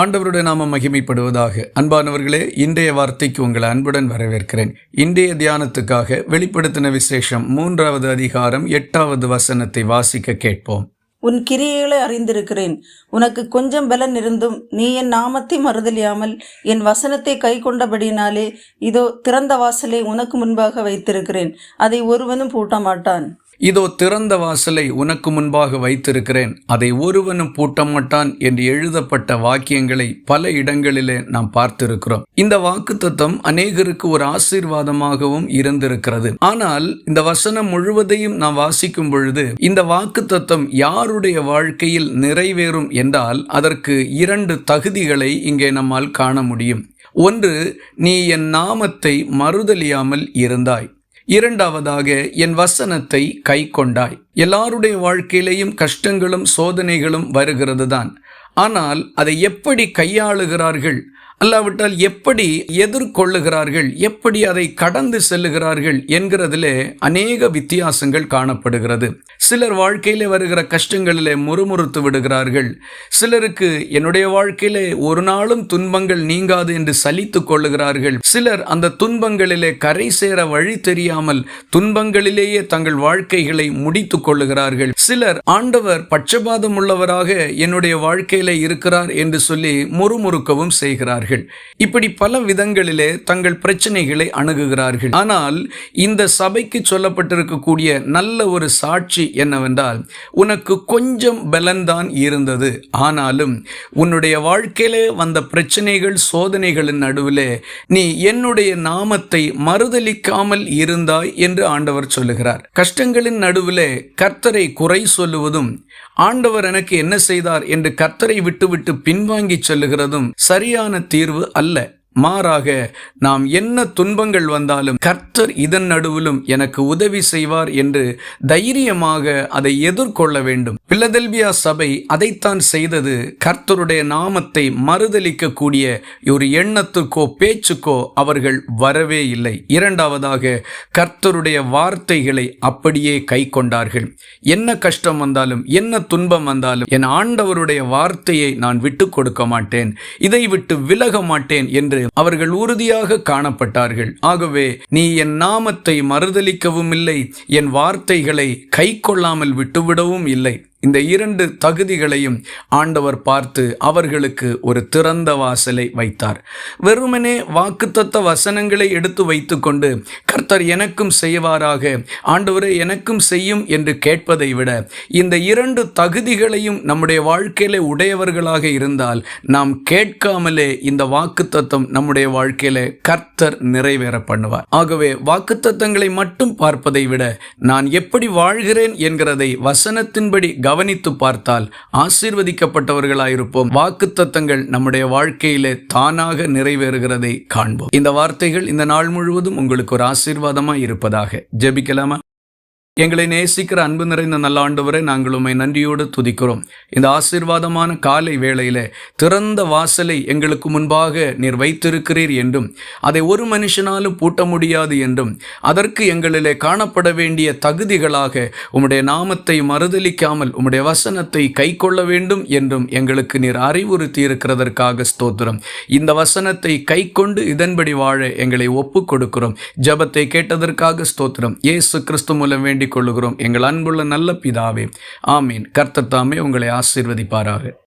ஆண்டவருடைய நாம மகிமைப்படுவதாக. அன்பானவர்களே இன்றைய வார்த்தைக்கு உங்களை அன்புடன் வரவேற்கிறேன். இன்றைய தியானத்துக்காக வெளிப்படுத்தின விசேஷம் மூன்றாவது அதிகாரம் எட்டாவது வசனத்தை வாசிக்க கேட்போம். உன் கிரியைகளை அறிந்திருக்கிறேன். உனக்கு கொஞ்சம் பலன் இருந்தும் நீ என் நாமத்தை மறுதலியாமல் என் வசனத்தை கை கொண்டபடினாலே இதோ திறந்த வாசலை உனக்கு முன்பாக வைத்திருக்கிறேன். அதை ஒருவனும் பூட்ட மாட்டான் இதோ திறந்த வாசலை உனக்கு முன்பாக வைத்திருக்கிறேன். அதை ஒருவனும் பூட்ட மாட்டான் என்று எழுதப்பட்ட வாக்கியங்களை பல இடங்களிலே நாம் பார்த்திருக்கிறோம். இந்த வாக்குத்தத்தம் அநேகருக்கு ஒரு ஆசீர்வாதமாகவும் இருந்திருக்கிறது. ஆனால் இந்த வசனம் முழுவதையும் நாம் வாசிக்கும் பொழுது இந்த வாக்குத்தத்தம் யாருடைய வாழ்க்கையில் நிறைவேறும் என்றால் அதற்கு இரண்டு தகுதிகளை இங்கே நம்மால் காண முடியும். ஒன்று நீ என் நாமத்தை மறுதலியாமல் இருந்தாய். இரண்டாவதாக என் வசனத்தை கை கொண்டாய் எல்லாருடைய வாழ்க்கையிலேயும் கஷ்டங்களும் சோதனைகளும் வருகிறது தான் ஆனால் அதை எப்படி கையாளுகிறார்கள்? அல்லாவிட்டால் எப்படி எதிர்கொள்ளுகிறார்கள் எப்படி அதை கடந்து செல்லுகிறார்கள் என்கிறதிலே அநேக வித்தியாசங்கள் காணப்படுகிறது. சிலர் வாழ்க்கையிலே வருகிற கஷ்டங்களிலே முறுமுறுத்து விடுகிறார்கள். சிலருக்கு என்னுடைய வாழ்க்கையிலே ஒரு நாளும் துன்பங்கள் நீங்காது என்று சலித்து கொள்ளுகிறார்கள். சிலர் அந்த துன்பங்களிலே கரை சேர வழி தெரியாமல் துன்பங்களிலேயே தங்கள் வாழ்க்கைகளை முடித்து கொள்ளுகிறார்கள். சிலர் ஆண்டவர் பட்சபாதம் உள்ளவராக என்னுடைய வாழ்க்கையில இருக்கிறார் என்று சொல்லி முறுமுறுக்கவும் செய்கிறார்கள். இப்படி பல விதங்களிலே தங்கள் பிரச்சனைகளை அணுகுகிறார்கள். ஆனால் இந்த சபைக்கு சொல்லப்பட்டிருக்கக்கூடிய நல்ல ஒரு சாட்சி என்னவென்றால் உனக்கு கொஞ்சம் பலன்தான் இருந்தது. ஆனாலும் உன்னுடைய வாழ்க்கையிலே வந்த பிரச்சனைகள் சோதனைகளின் நடுவிலே நீ என்னுடைய நாமத்தை மறுதலிக்காமல் இருந்தாய் என்று ஆண்டவர் சொல்லுகிறார். கஷ்டங்களின் நடுவிலே கர்த்தரை குறை சொல்லுவதும் ஆண்டவர் எனக்கு என்ன செய்தார் என்று கர்த்தரை விட்டுவிட்டு பின்வாங்கி செல்லுகிறதும் சரியான தீர்வு அல்ல. மாறாக நாம் என்ன துன்பங்கள் வந்தாலும் கர்த்தர் இதன் நடுவிலும் எனக்கு உதவி செய்வார் என்று தைரியமாக அதை எதிர்கொள்ள வேண்டும். பில்லதெல்பியா சபை அதைத்தான் செய்தது. கர்த்தருடைய நாமத்தை மறுதலிக்கக்கூடிய ஒரு எண்ணத்துக்கோ பேச்சுக்கோ அவர்கள் வரவே இல்லை. இரண்டாவதாக கர்த்தருடைய வார்த்தைகளை அப்படியே கை கொண்டார்கள். என்ன கஷ்டம் வந்தாலும் என்ன துன்பம் வந்தாலும் என் ஆண்டவருடைய வார்த்தையை நான் விட்டு கொடுக்க மாட்டேன். இதை விட்டு விலக மாட்டேன் என்று அவர்கள் உறுதியாக காணப்பட்டார்கள். ஆகவே நீ என் நாமத்தை மறுதலிக்கவும் இல்லை. என் வார்த்தைகளை கை கொள்ளாமல் விட்டுவிடவும் இல்லை. இந்த இரண்டு தகுதிகளையும் ஆண்டவர் பார்த்து அவர்களுக்கு ஒரு திறந்த வாசலை வைத்தார். வெறுமனே வாக்குத்தத்த வசனங்களை எடுத்து வைத்துக்கொண்டு கர்த்தர் எனக்கும் செய்வாராக ஆண்டவரே எனக்கும் செய்யும் என்று கேட்பதை விட இந்த இரண்டு தகுதிகளையும் நம்முடைய வாழ்க்கையில உடையவர்களாக இருந்தால் நாம் கேட்காமலே இந்த வாக்குத்தத்தம் நம்முடைய வாழ்க்கையில கர்த்தர் நிறைவேற பண்ணுவார். ஆகவே வாக்குத்தத்தங்களை மட்டும் பார்ப்பதை விட நான் எப்படி வாழ்கிறேன் என்கிறதை வசனத்தின்படி கவனித்து பார்த்தால் ஆசீர்வதிக்கப்பட்டவர்களாயிருப்போம். வாக்குத்தத்தங்கள் நம்முடைய வாழ்க்கையிலே தானாக நிறைவேறுகிறதை காண்போம். இந்த வார்த்தைகள் இந்த நாள் முழுவதும் உங்களுக்கு ஒரு ஆசீர்வாதமாக இருப்பதாக. ஜெபிக்கலாமா? எங்களை நேசிக்கிற அன்பு நிறைந்த நல்ல ஆண்டவரை நாங்கள் உண்மை நன்றியோடு துதிக்கிறோம். இந்த ஆசீர்வாதமான காலை வேளையில் திறந்த வாசலை எங்களுக்கு முன்பாக நீர் வைத்திருக்கிறீர் என்றும் அதை ஒரு மனுஷனாலும் பூட்ட முடியாது என்றும் அதற்கு எங்களிலே காணப்பட வேண்டிய தகுதிகளாக உம்முடைய நாமத்தை மறுதலிக்காமல் உம்முடைய வசனத்தை கை கொள்ள வேண்டும் என்றும் எங்களுக்கு நீர் அறிவுறுத்தி இருக்கிறதற்காக ஸ்தோத்திரம். இந்த வசனத்தை கை கொண்டு இதன்படி வாழ எங்களை ஒப்பு கொடுக்கிறோம் ஜபத்தை கேட்டதற்காக ஸ்தோத்திரம். ஏசு கிறிஸ்து மூலம் வேண்டி வேண்டிக் கொள்ளுகிறோம் எங்கள் அன்புள்ள நல்ல பிதாவே ஆமீன். கர்த்தத்தாமே உங்களை ஆசீர்வதிப்பாராக.